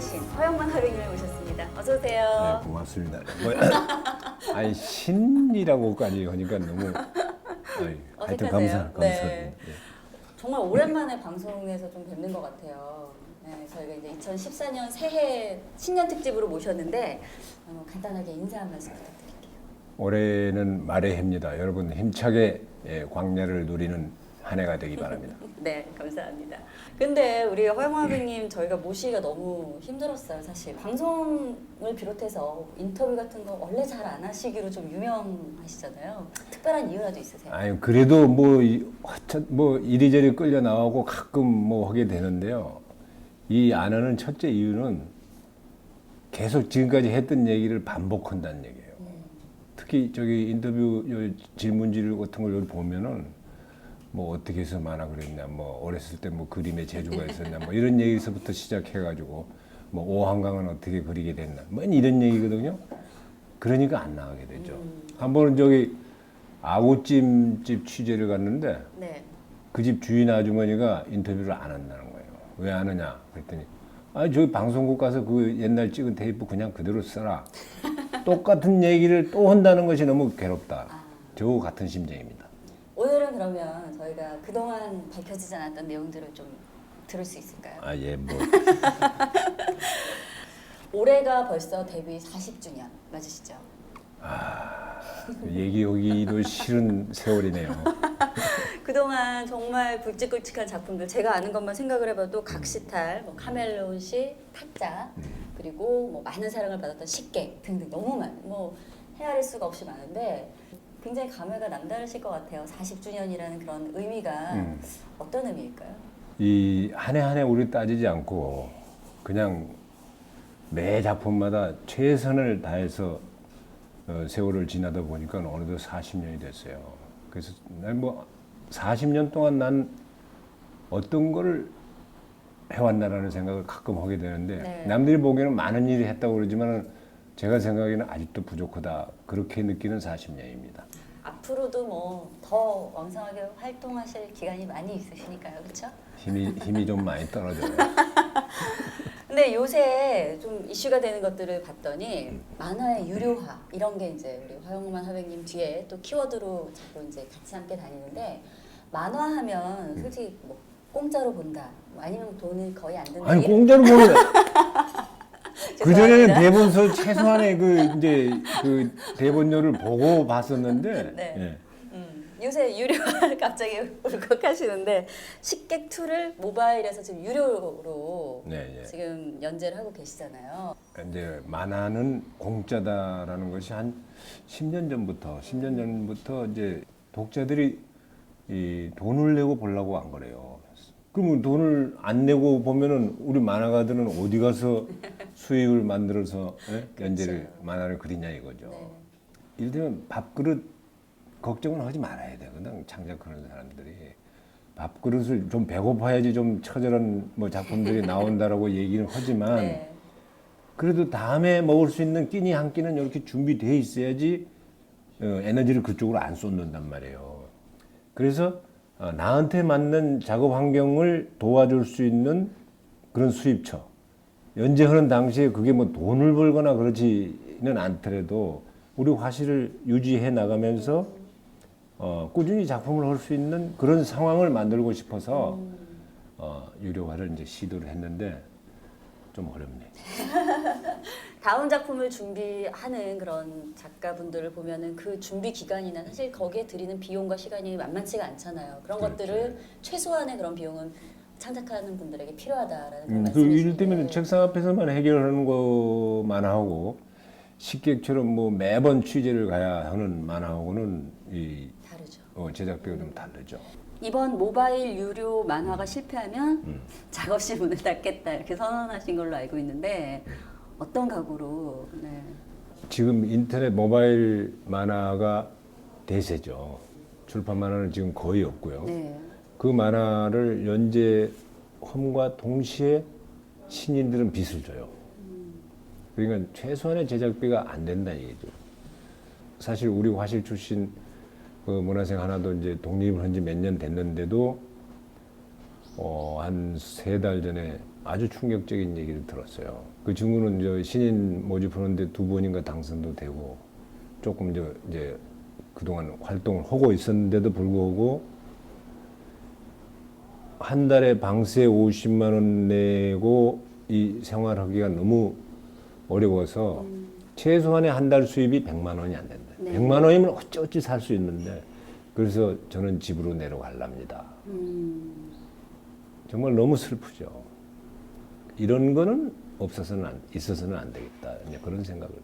신 허영만 하백님을 모셨습니다. 어서 오세요. 네, 고맙습니다. 뭐, 아니 신이라고까지 하니까 너무 아이, 하여튼 어색하세요? 감사 네. 감사합니다. 예. 정말 오랜만에 방송에서 좀 뵙는 것 같아요. 네, 저희가 이제 2014년 새해 신년 특집으로 모셨는데 어, 간단하게 인사 한 말씀 부탁드릴게요. 올해는 말의 해입니다. 여러분 힘차게 예, 광야를 누리는 한 해가 되기 바랍니다. 네, 감사합니다. 근데 우리 허영화백님 저희가 모시기가 너무 힘들었어요, 사실. 방송을 비롯해서 인터뷰 같은 거 원래 잘 안 하시기로 좀 유명하시잖아요. 특별한 이유라도 있으세요? 아니 그래도 뭐, 이- 뭐 이리저리 끌려 나오고 가끔 뭐 하게 되는데요. 이 안 하는 첫째 이유는 계속 지금까지 했던 얘기를 반복한다는 얘기예요. 특히 저기 인터뷰 요 질문지를 같은 걸 여기 보면은 뭐 어떻게 해서 만화 그랬냐, 뭐 어렸을 때 뭐 그림에 재주가 있었냐, 뭐 이런 얘기에서부터 시작해 가지고 뭐 오한강은 어떻게 그리게 됐나, 뭐 이런 얘기거든요. 그러니까 안 나가게 되죠. 한 번은 저기 아구찜집 취재를 갔는데 네. 그 집 주인 아주머니가 인터뷰를 안 한다는 거예요. 왜 안 하냐? 그랬더니 아 저기 방송국 가서 그 옛날 찍은 테이프 그냥 그대로 써라. 똑같은 얘기를 또 한다는 것이 너무 괴롭다. 저 같은 심정입니다. 그러면 저희가 그동안 밝혀지지 않았던 내용들을 좀 들을 수 있을까요? 아 예 뭐. 올해가 벌써 데뷔 40주년 맞으시죠? 얘기하기도 싫은 세월이네요. 그동안 정말 굵직굵직한 작품들 제가 아는 것만 생각을 해봐도 각시탈, 뭐 카멜레온 씨, 타짜 그리고 뭐 많은 사랑을 받았던 식객 등등 너무 많, 뭐 헤아릴 수가 없이 많은데 굉장히 감회가 남다르실 것 같아요. 40주년이라는 그런 의미가 음. 어떤 의미일까요? 이 한 해 한 해 우리 따지지 않고 그냥 매 작품마다 최선을 다해서 어, 세월을 지나다 보니까 어느덧 40년이 됐어요. 그래서 난뭐 40년 동안 난 어떤 걸 해왔나라는 생각을 가끔 하게 되는데 네. 남들이 보기에는 많은 일을 했다고 그러지만 제가 생각에는 아직도 부족하다 그렇게 느끼는 40년입니다. 앞으로도 뭐 더 왕성하게 활동하실 기간이 많이 있으시니까요, 그렇죠? 힘이 힘이 좀 많이 떨어져요. 근데 요새 좀 이슈가 되는 것들을 봤더니 만화의 유료화 이런 게 이제 우리 화영만 화백님 뒤에 또 키워드로 자꾸 이제 같이 함께 다니는데 만화하면 솔직히 뭐 공짜로 본다 뭐 아니면 돈을 거의 안 든다 아니 공짜로 보는 그 전에는 죄송합니다. 대본서 최소한의 그 이제 그 대본료를 보고 봤었는데 네. 예. 음, 요새 유료화를 갑자기 울컥하시는데 식객 2를 모바일에서 지금 유료로 네, 예. 지금 연재를 하고 계시잖아요. 그러니까 이제 만화는 공짜다라는 것이 한 10년 전부터 10년 전부터 이제 독자들이 이 돈을 내고 보려고 안 그래요. 그러면 돈을 안 내고 보면은 우리 만화가들은 어디 가서 수익을 만들어서 예? 연재를 만화를 그리냐 이거죠. 네. 이를테면 밥그릇 걱정은 하지 말아야 되거든 창작하는 사람들이 밥그릇을 좀 배고파야지 좀 처절한 뭐 작품들이 나온다라고 얘기는 하지만 네. 그래도 다음에 먹을 수 있는 끼니 한 끼는 이렇게 준비돼 있어야지 어, 에너지를 그쪽으로 안 쏟는단 말이에요. 그래서 어, 나한테 맞는 작업 환경을 도와줄 수 있는 그런 수입처 연재하는 당시에 그게 뭐 돈을 벌거나 그렇지는 않더라도 우리 화실을 유지해 나가면서 어, 꾸준히 작품을 할 수 있는 그런 상황을 만들고 싶어서 어, 유료화를 이제 시도를 했는데 좀 어렵네. 다음 작품을 준비하는 그런 작가분들을 보면은 그 준비 기간이나 사실 거기에 들이는 비용과 시간이 만만치가 않잖아요. 그런 그렇죠. 것들을 최소한의 그런 비용은 창작하는 분들에게 필요하다라는 음, 그 이를테면 책상 앞에서만 해결하는 것만 하고 식객처럼 뭐 매번 취재를 가야 하는 만화하고는 이 다르죠. 어, 제작비가 좀 다르죠. 이번 모바일 유료 만화가 실패하면 음. 작업실 문을 닫겠다 이렇게 선언하신 걸로 알고 있는데 어떤 각오로 네. 지금 인터넷 모바일 만화가 대세죠. 출판 만화는 지금 거의 없고요. 네. 그 만화를 연재함과 동시에 신인들은 빚을 줘요. 그러니까 최소한의 제작비가 안 된다 얘기죠. 사실 우리 화실 출신 그 문화생 하나도 이제 독립을 한 지 몇 년 됐는데도 어, 한 세 달 전에 아주 충격적인 얘기를 들었어요. 그 친구는 저 신인 모집하는데 두 번인가 당선도 되고 조금 저 이제 그동안 활동을 하고 있었는데도 불구하고 한 달에 방세 50만 원 내고 이 생활하기가 너무 어려워서 최소한의 한 달 수입이 100만 원이 안 된다. 네. 100만 원이면 어찌어찌 살 수 있는데 그래서 저는 집으로 내려갈랍니다. 음, 정말 너무 슬프죠. 이런 거는 없어서는 안, 있어서는 안 되겠다. 이제 그런 생각을.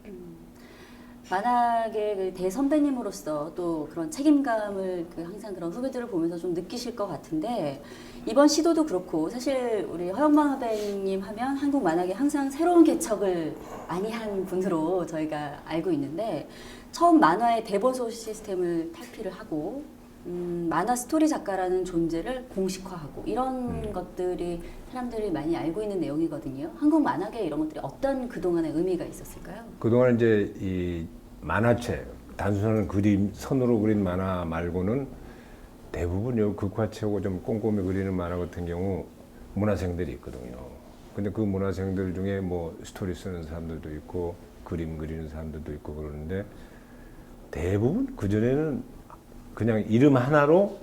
만약에 그 대선배님으로서 또 그런 책임감을 그 항상 그런 후배들을 보면서 좀 느끼실 것 같은데 이번 시도도 그렇고 사실 우리 허영만 후배님 하면 한국 만화계 항상 새로운 개척을 많이 한 분으로 저희가 알고 있는데 처음 만화의 대본소 시스템을 탈피를 하고 음, 만화 스토리 작가라는 존재를 공식화하고 이런 것들이 사람들이 많이 알고 있는 내용이거든요. 한국 만화계 이런 것들이 어떤 그동안의 의미가 있었을까요? 그동안 이제 이 만화책, 단순한 그림, 선으로 그린 만화 말고는 대부분 요 극화체고 좀 꼼꼼히 그리는 만화 같은 경우 문화생들이 있거든요. 근데 그 문화생들 중에 뭐 스토리 쓰는 사람들도 있고 그림 그리는 사람들도 있고 그러는데 대부분 그전에는 그냥 이름 하나로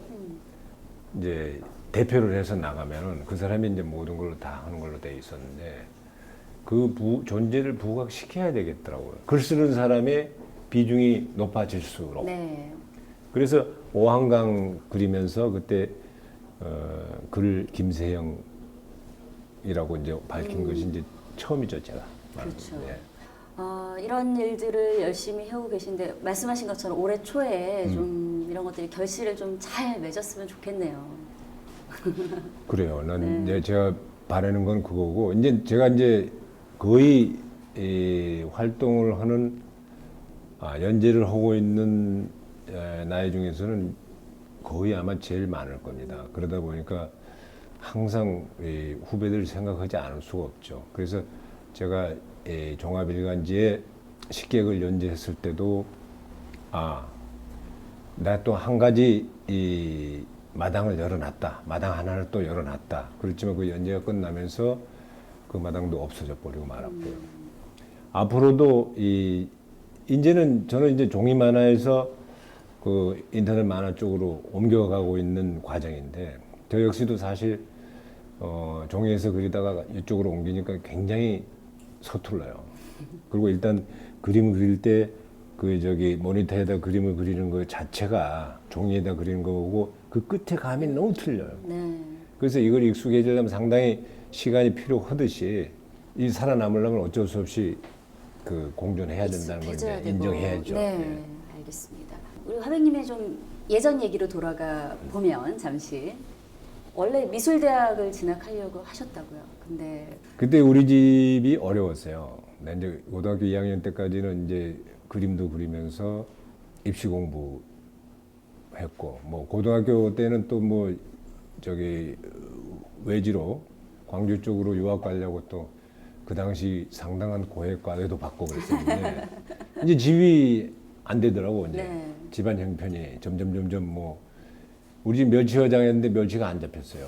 이제 대표를 해서 나가면은 그 사람이 이제 모든 걸 다 하는 걸로 돼 있었는데 그 부, 존재를 부각시켜야 되겠더라고요. 글 쓰는 사람의 비중이 높아질수록. 네. 그래서 오한강 그리면서 그때 어, 글 김세영이라고 이제 밝힌 것이 이제 처음이죠 제가. 그렇죠. 예. 어, 이런 일들을 열심히 해오고 계신데 말씀하신 것처럼 올해 초에 음. 좀 이런 것들이 결실을 좀 잘 맺었으면 좋겠네요. 그래요. 난 네. 이제 제가 바라는 건 그거고 이제 제가 이제 거의 이 활동을 하는 아, 연재를 하고 있는 에, 나이 중에서는 거의 아마 제일 많을 겁니다. 그러다 보니까 항상 이 후배들 생각하지 않을 수가 없죠. 그래서 제가 이 종합일간지에 식객을 연재했을 때도 아, 나또한 가지 이 마당을 열어놨다. 마당 하나를 또 열어놨다. 그렇지만 그 연재가 끝나면서 그 마당도 없어져 버리고 말았고요. 앞으로도 이 이제는 저는 이제 종이 만화에서 그 인터넷 만화 쪽으로 옮겨가고 있는 과정인데 저 역시도 사실 어, 종이에서 그리다가 이쪽으로 옮기니까 굉장히 서툴러요. 그리고 일단 그림 그릴 때 그 저기 모니터에다 그림을 그리는 거 자체가 종이에다 그리는 거고 그 끝에 감이 너무 틀려요. 네. 그래서 이걸 익숙해지려면 상당히 시간이 필요하듯이 이 살아남으려면 어쩔 수 없이 그 공존해야 된다는 걸 이제. 인정해야죠. 네, 네. 알겠습니다. 우리 화백님의 좀 예전 얘기로 돌아가 보면 잠시 원래 미술대학을 진학하려고 하셨다고요. 근데 그때 우리 집이 어려웠어요. 이제 고등학교 2학년 때까지는 이제 그림도 그리면서 입시 공부 했고 뭐 고등학교 때는 또 뭐 저기 외지로 광주 쪽으로 유학 가려고 또 그 당시 상당한 고액 과외도 받고 그랬었는데 이제 집이 안 되더라고 이제 네. 집안 형편이 점점 점점 뭐 우리 집 멸치어장 했는데 멸치가 안 잡혔어요.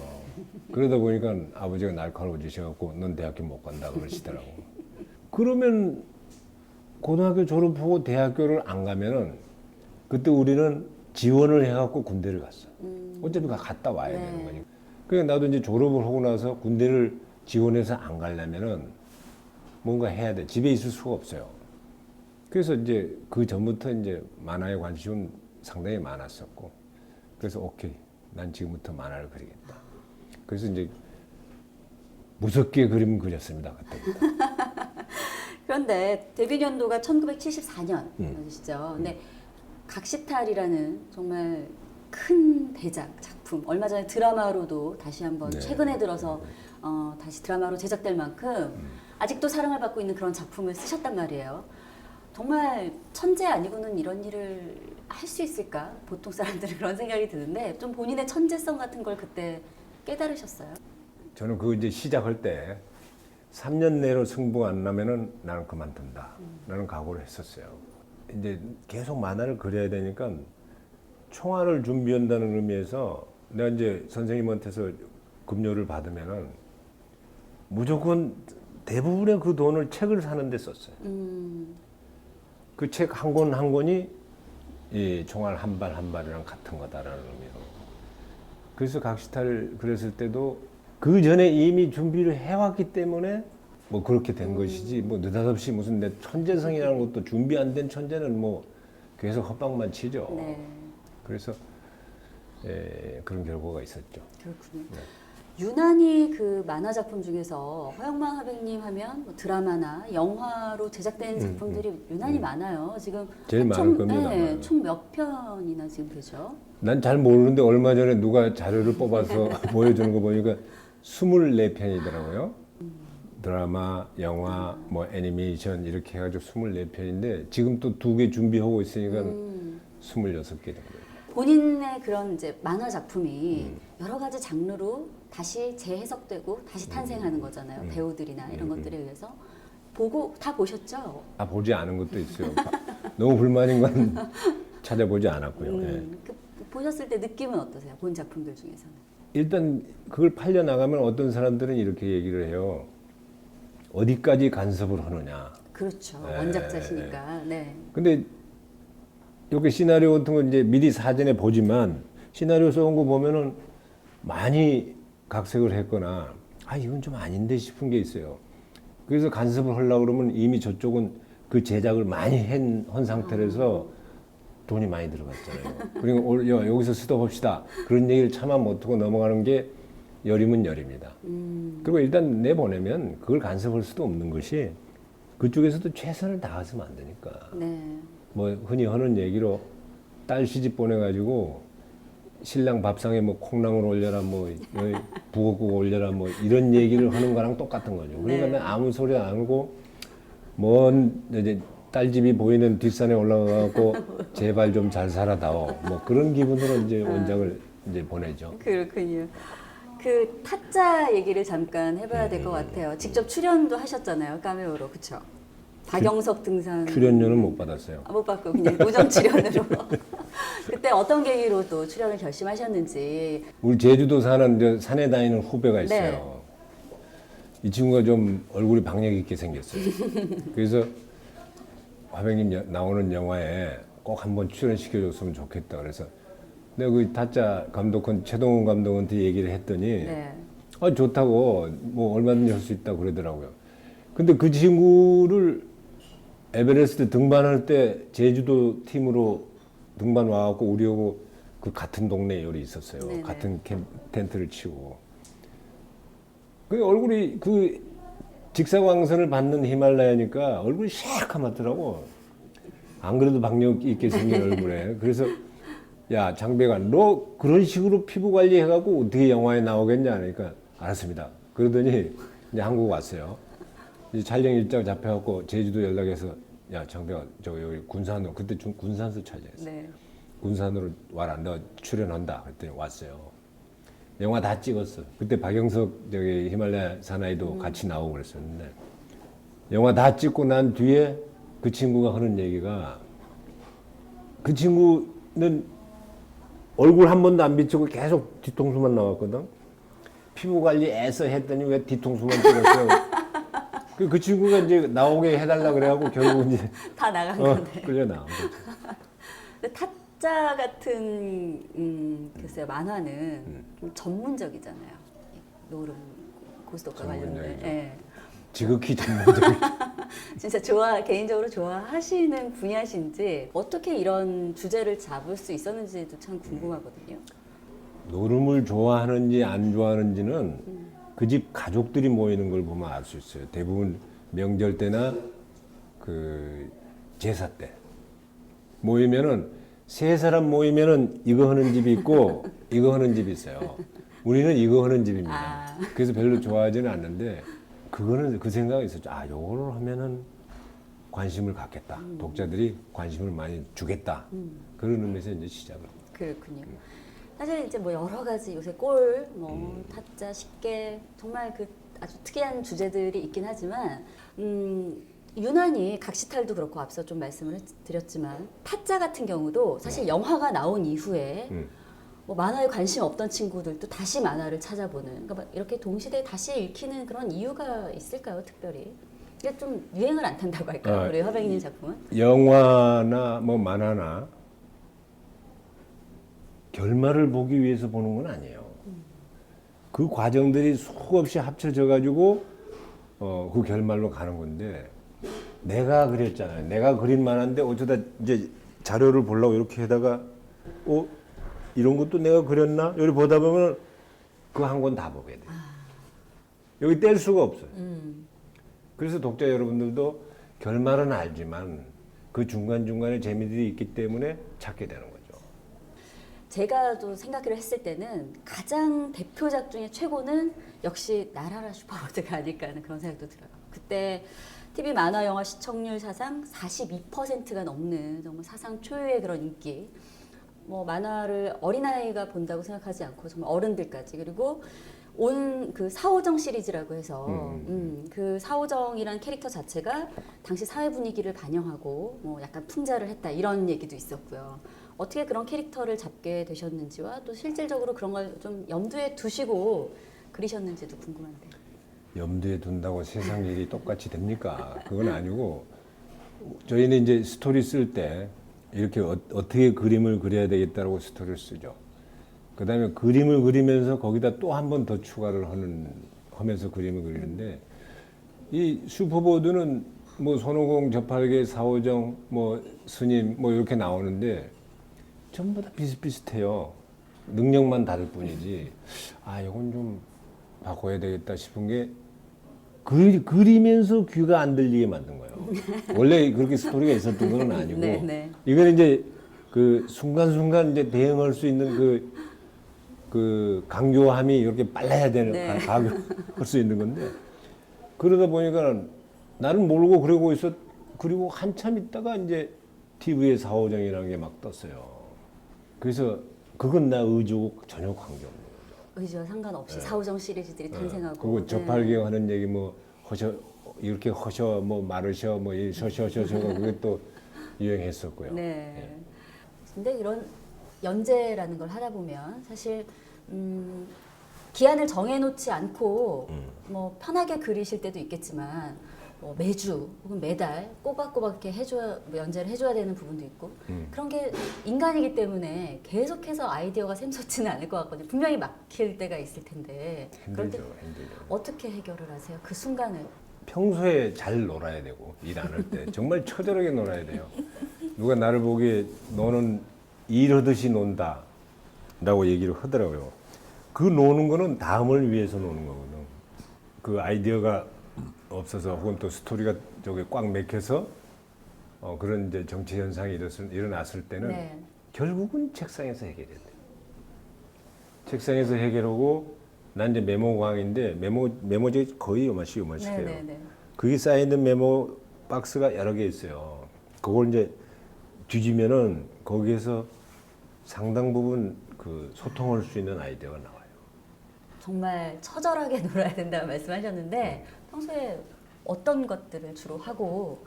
그러다 보니까 아버지가 날카로워지셔갖고 넌 대학교 못 간다 그러시더라고. 그러면 고등학교 졸업하고 대학교를 안 가면은 그때 우리는 지원을 해갖고 군대를 갔어. 어차피 가- 갔다 와야 네. 되는 거니까. 그러니까 나도 이제 졸업을 하고 나서 군대를 지원해서 안 가려면은 뭔가 해야 돼. 집에 있을 수가 없어요. 그래서 이제 그 전부터 이제 만화에 관심은 상당히 많았었고 그래서 오케이 난 지금부터 만화를 그리겠다. 그래서 이제 무섭게 그림 그렸습니다 그때부터. 그런데 데뷔 년도가 1974년이시죠. 음. 근데 각시탈이라는 정말 큰 대작 작품 얼마 전에 드라마로도 다시 한번 네. 최근에 들어서 어, 다시 드라마로 제작될 만큼 음. 아직도 사랑을 받고 있는 그런 작품을 쓰셨단 말이에요. 정말 천재 아니고는 이런 일을 할 수 있을까? 보통 사람들은 그런 생각이 드는데 좀 본인의 천재성 같은 걸 그때 깨달으셨어요? 저는 그 이제 시작할 때 3년 내로 승부 안 나면은 나는 그만둔다. 라는 각오를 했었어요. 이제 계속 만화를 그려야 되니까 총알을 준비한다는 의미에서 내가 이제 선생님한테서 급료를 받으면은 무조건 대부분의 그 돈을 책을 사는데 썼어요. 음, 그책 한 권 한 권이 이 총알 한 발 한 발이랑 같은 거다라는 의미로. 그래서 각시탈 그랬을 때도 그 전에 이미 준비를 해왔기 때문에 뭐 그렇게 된 것이지 뭐 느닷없이 무슨 내 천재성이라는 것도 준비 안 된 천재는 뭐 계속 헛방만 치죠. 네. 그래서 에, 그런 결과가 있었죠. 그렇군요. 네. 유난히 그 만화 작품 중에서 허영만 화백님 하면 뭐 드라마나 영화로 제작된 음, 작품들이 유난히 많아요. 지금 제일 많을 겁니다, 네. 총몇 편이나 지금 되죠? 난 잘 모르는데 얼마 전에 누가 자료를 뽑아서 보여주는 거 보니까 24편이더라고요. 드라마, 영화, 뭐 애니메이션 이렇게 해가지고 24편인데 지금 또 두 개 준비하고 있으니까 음. 26개 정도. 본인의 그런 이제 만화 작품이 음. 여러 가지 장르로 다시 재해석되고 다시 탄생하는 거잖아요. 음. 배우들이나 이런 음, 것들에 의해서 보고 다 보셨죠? 아 보지 않은 것도 있어요. 너무 불만인 건 찾아보지 않았고요. 예. 음, 그 보셨을 때 느낌은 어떠세요? 본 작품들 중에서는? 일단 그걸 팔려 나가면 어떤 사람들은 이렇게 얘기를 해요. 어디까지 간섭을 하느냐. 그렇죠. 네, 원작자시니까. 네. 근데 이렇게 시나리오 같은 거 이제 미리 사전에 보지만 시나리오 써온 거 보면은 많이 각색을 했거나 아 이건 좀 아닌데 싶은 게 있어요. 그래서 간섭을 하려고 그러면 이미 저쪽은 그 제작을 많이 한, 한 상태라서 돈이 많이 들어갔잖아요. 그리고 올- 여- 여기서 스톱합시다. 그런 얘기를 차마 못하고 넘어가는 게 열이면 열입니다. 음, 그리고 일단 내보내면 그걸 간섭할 수도 없는 것이 그쪽에서도 최선을 다해서는 안 되니까. 네. 뭐 흔히 하는 얘기로 딸 시집 보내가지고 신랑 밥상에 뭐 콩나물 올려라 뭐 여기 북엇국 올려라 뭐 이런 얘기를 하는 거랑 똑같은 거죠. 그러니까 네. 난 아무 소리 안 하고 먼 이제 딸 집이 보이는 뒷산에 올라가고 제발 좀 잘 살아다오 뭐 그런 기분으로 이제 원작을 이제 보내죠. 그렇군요. 그 타짜 얘기를 잠깐 해봐야 될것 음. 같아요. 직접 출연도 하셨잖아요. 카메오로. 그쵸? 박영석 등산. 출연료는 못 받았어요. 아, 못 받고 그냥 우정 출연으로. 그때 어떤 계기로 또 출연을 결심하셨는지. 우리 제주도 사는 이제 산에 다니는 후배가 있어요. 네. 이 친구가 좀 얼굴이 박력 있게 생겼어요. 그래서 화백님 여- 나오는 영화에 꼭 한번 출연시켜줬으면 좋겠다. 그래서 내가 그 타짜 감독한 최동훈 감독한테 얘기를 했더니 네. 아 좋다고 뭐 얼마든지 할 수 있다 그러더라고요. 근데 그 친구를 에베레스트 등반할 때 제주도 팀으로 등반 와갖고 우리하고 그 같은 동네에 요리 있었어요. 네네. 같은 캠, 텐트를 치고. 그 얼굴이 그 직사광선을 받는 히말라야니까 얼굴이 새카맣더라고. 안 그래도 박력 있게 생긴 얼굴에. 그래서 야 장배가 너 그런 식으로 피부 관리해갖고 어떻게 영화에 나오겠냐 그러니까 알았습니다. 그러더니 이제 한국 왔어요. 이제 촬영 일정 잡혀갖고 제주도 연락해서 야 장배가 저 여기 군산으로 그때 중 군산서 차지했어. 네. 군산으로 와라 너 출연한다 그랬더니 왔어요. 영화 다 찍었어. 그때 박영석 저기 히말라야 사나이도 같이 나오고 그랬었는데 영화 다 찍고 난 뒤에 그 친구가 하는 얘기가 그 친구는 얼굴 한 번도 안 비추고 계속 뒤통수만 나왔거든. 피부 관리 애써 했더니 왜 뒤통수만 찍었어요? 그, 그 친구가 이제 나오게 해달라 그래갖고 결국 이제 다 나간 어, 건데. 끌려 나온 거죠. 타짜 같은 음, 글쎄요 만화는 음. 좀 전문적이잖아요. 노름 고스톱과 관련된. 전문적이죠. 예. 지극히 전문적인 진짜 좋아 개인적으로 좋아하시는 분야신지 어떻게 이런 주제를 잡을 수 있었는지도 참 궁금하거든요. 노름을 좋아하는지 안 좋아하는지는 그 집 가족들이 모이는 걸 보면 알 수 있어요. 대부분 명절 때나 그 제사 때 모이면은 세 사람 모이면은 이거 하는 집이 있고 이거 하는 집이 있어요. 우리는 이거 하는 집입니다. 아. 그래서 별로 좋아하지는 않는데 그거는 그 생각이 있었죠. 아, 요거를 하면은 관심을 갖겠다. 독자들이 관심을 많이 주겠다. 그런 의미에서 이제 시작을. 합니다. 그렇군요. 사실 이제 뭐 여러 가지 요새 골, 뭐 음. 타짜, 쉽게 정말 그 아주 특이한 주제들이 있긴 하지만 음, 유난히 각시탈도 그렇고 앞서 좀 말씀을 해- 드렸지만 타짜 같은 경우도 사실 영화가 나온 이후에 음. 뭐 만화에 관심 없던 친구들도 다시 만화를 찾아보는 그러니까 막 이렇게 동시대에 다시 읽히는 그런 이유가 있을까요, 특별히? 이게 좀 유행을 안 탄다고 할까요, 아, 우리 화백님 작품은? 영화나 뭐 만화나 결말을 보기 위해서 보는 건 아니에요. 그 과정들이 수없이 합쳐져 가지고 어, 그 결말로 가는 건데 내가 그렸잖아요. 내가 그린 만화인데 어쩌다 이제 자료를 보려고 이렇게 해다가 어 이런 것도 내가 그렸나? 여기 보다 보면 그 한 권 다 보게 돼. 여기 뗄 수가 없어요. 음, 그래서 독자 여러분들도 결말은 알지만 그 중간중간에 재미들이 있기 때문에 찾게 되는 거죠. 제가 또 생각을 했을 때는 가장 대표작 중에 최고는 역시 나라라 슈퍼보드가 아닐까 하는 그런 생각도 들어요. 그때 TV 만화 영화 시청률 사상 42%가 넘는 정말 사상 초유의 그런 인기. 뭐 만화를 어린아이가 본다고 생각하지 않고 정말 어른들까지 그리고 온 그 사오정 시리즈라고 해서 음. 음, 그 사오정이란 캐릭터 자체가 당시 사회 분위기를 반영하고 뭐 약간 풍자를 했다 이런 얘기도 있었고요. 어떻게 그런 캐릭터를 잡게 되셨는지와 또 실질적으로 그런 걸 좀 염두에 두시고 그리셨는지도 궁금한데. 염두에 둔다고 세상 일이 똑같이 됩니까? 그건 아니고 저희는 이제 스토리 쓸 때 이렇게 어, 떻게 그림을 그려야 되겠다고 스토리를 쓰죠. 그 다음에 그림을 그리면서 거기다 또 한 번 더 추가를 하는 하면서 그림을 그리는데 이 슈퍼보드는 뭐 손오공, 저팔계, 사오정, 뭐 스님 뭐 이렇게 나오는데 전부 다 비슷비슷해요. 능력만 다를 뿐이지. 아, 이건 좀 바꿔야 되겠다 싶은 게 그, 그리면서 귀가 안 들리게 만든 거예요. 원래 그렇게 스토리가 있었던 건 아니고 네, 네. 이건 이제 그 순간순간 이제 대응할 수 있는 그, 그 강조함이 이렇게 빨라야 되는 네. 가교할 수 있는 건데 그러다 보니까 나는 모르고 그러고 있었 그리고 한참 있다가 이제 TV에 사오정이라는 게 막 떴어요. 그래서 그건 나 의지고 전혀 관계없는. 의지와 상관없이 사오정 시리즈들이 탄생하고. 네. 그리고 네. 저팔계 하는 얘기 뭐 허셔 이렇게 허셔 뭐 마르셔 뭐이 셔셔셔셔가 그게 또 유행했었고요. 네. 근데 이런 연재라는 걸 하다 보면 사실 음, 기한을 정해놓지 않고 음. 뭐 편하게 그리실 때도 있겠지만 뭐 매주 혹은 매달 꼬박꼬박 이렇게 해줘야 뭐 연재를 해줘야 되는 부분도 있고 음. 그런 게 인간이기 때문에 계속해서 아이디어가 샘솟지는 않을 것 같거든요. 분명히 막힐 때가 있을 텐데 그럴 때 힘들죠, 힘들죠. 어떻게 해결을 하세요? 그 순간을 평소에 잘 놀아야 되고 일 안 할 때 정말 처절하게 놀아야 돼요. 누가 나를 보기에 너는 일하듯이 논다라고 얘기를 하더라고요. 그 노는 거는 다음을 위해서 노는 거거든. 그 아이디어가 없어서 혹은 또 스토리가 저기 꽉 막혀서 어, 그런 이제 정치 현상이 일어났을, 일어났을 때는 네. 결국은 책상에서 돼. 책상에서 해결하고 난 이제 메모 광인데 메모 메모지 거의 요만씩 요만씩 해요. 네네네. 그게 쌓여 있는 메모 박스가 여러 개 있어요. 그걸 이제 뒤지면은 거기에서 상당 부분 그 소통할 수 있는 아이디어가 나와요. 정말 처절하게 놀아야 된다고 말씀하셨는데 네. 평소에 어떤 것들을 주로 하고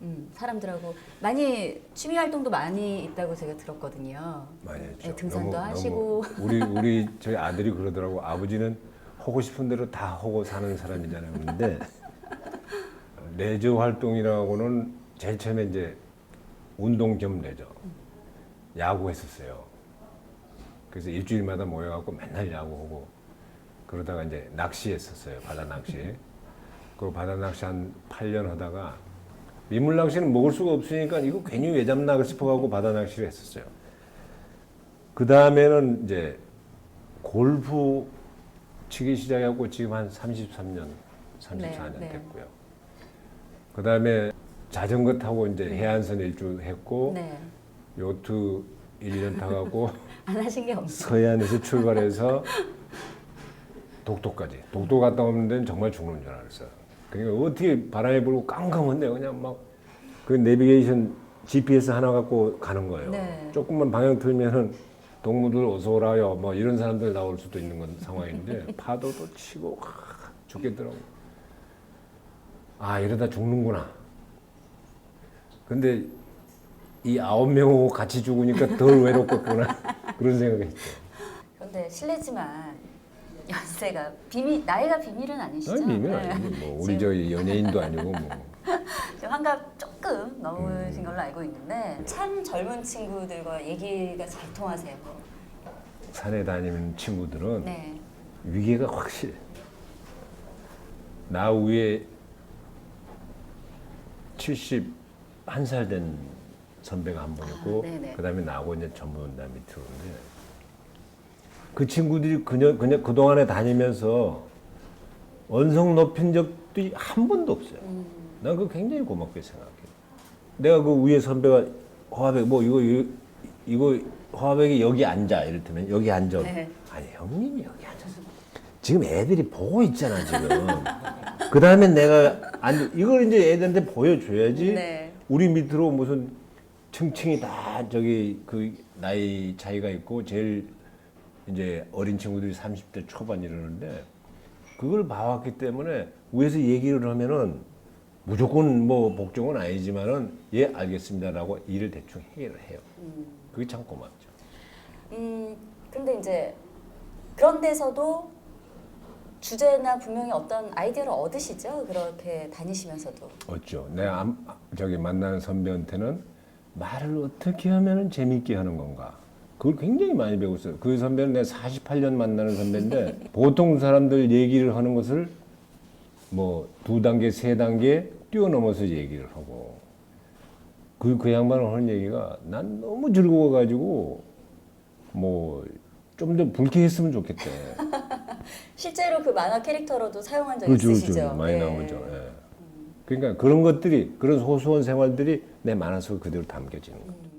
음, 사람들하고 많이 취미 활동도 많이 있다고 제가 들었거든요. 많이 했죠. 네, 등산도 너무- 하시고 너무 우리 우리 저희 아들이 그러더라고. 아버지는 하고 싶은 대로 다 하고 사는 사람이잖아요. 그런데 레저 활동이라고는 제일 처음에 이제 운동 겸 레저 야구 했었어요. 그래서 일주일마다 모여갖고 맨날 야구하고 그러다가 이제 낚시했었어요. 바다 낚시. 그 바다 낚시 한 8년 하다가 민물 낚시는 먹을 수가 없으니까 이거 괜히 왜 잡나 싶어갖고 바다 낚시를 했었어요. 그 다음에는 이제 골프 치기 시작하고 지금 한 33년, 34년 네, 네. 됐고요. 그 다음에 자전거 타고 이제 해안선 일주 했고 네. 요트 1년 타가고 안 하신 게 없어요. 서해안에서 출발해서 독도까지. 독도 갔다 오는 데는 정말 죽는 줄 알았어요. 그러니까 어떻게 바람이 불고 깜깜한데 그냥 막 그 내비게이션 GPS 하나 갖고 가는 거예요. 네. 조금만 방향 틀면은 동무들 어서 오라요. 뭐 이런 사람들 나올 수도 있는 건 상황인데 파도도 치고 하, 죽겠더라고. 아 이러다 죽는구나. 근데 이 아홉 명하고 같이 죽으니까 덜 외롭겠구나 그런 생각이 했죠. 그런데 실례지만 연세가 비밀 나이가 비밀은 아니시죠? 아니 비밀 네. 아니고 뭐 우리 저 연예인도 아니고 뭐 지금 환갑 조금 넘으신 걸로 알고 있는데 참 젊은 친구들과 얘기가 잘 통하세요. 산에 다니는 친구들은 네. 위계가 확실해. 나 위에 71살 된 선배가 한분 있고 아, 네네. 그다음에 나하고 이제 전문단 밑으로인데 그 친구들이 그냥 그냥 그 동안에 다니면서 언성 높인 적도 한 번도 없어요. 음. 난 그거 굉장히 고맙게 생각해. 내가 그 위에 선배가 화백 뭐 이거 이거, 이거 화백이 여기 앉아 이를테면 여기 앉아. 네. 아니 형님이 여기 앉아서 지금 애들이 보고 있잖아 지금. 그 다음에 내가 앉 이걸 이제 애들한테 보여줘야지. 네. 우리 밑으로 무슨 층층이 다 저기 그 나이 차이가 있고 제일 이제 어린 친구들이 30대 초반 이러는데 그걸 봐왔기 때문에 위에서 얘기를 하면은 무조건 뭐 복종은 아니지만은 예 알겠습니다라고 일을 대충 해결을 해요. 그게 참 고맙죠. 음 근데 이제 그런 데서도 주제나 분명히 어떤 아이디어를 얻으시죠? 그렇게 다니시면서도. 어쩌. 내가 암- 저기 만나는 선배한테는 말을 어떻게 하면 재밌게 하는 건가. 그걸 굉장히 많이 배웠어요. 그 선배는 내가 48년 만나는 선배인데 보통 사람들 얘기를 하는 것을 뭐 두 단계, 세 단계 뛰어넘어서 얘기를 하고 그, 그 양반은 하는 얘기가 난 너무 즐거워가지고 뭐 좀 더 불쾌했으면 좋겠대. 실제로 그 만화 캐릭터로도 사용한 적이 그렇죠, 있으시죠? 그렇죠. 많이 네. 나오죠. 예. 그러니까 그런 것들이 그런 소소한 생활들이 내 만화 속에 그대로 담겨지는 거죠.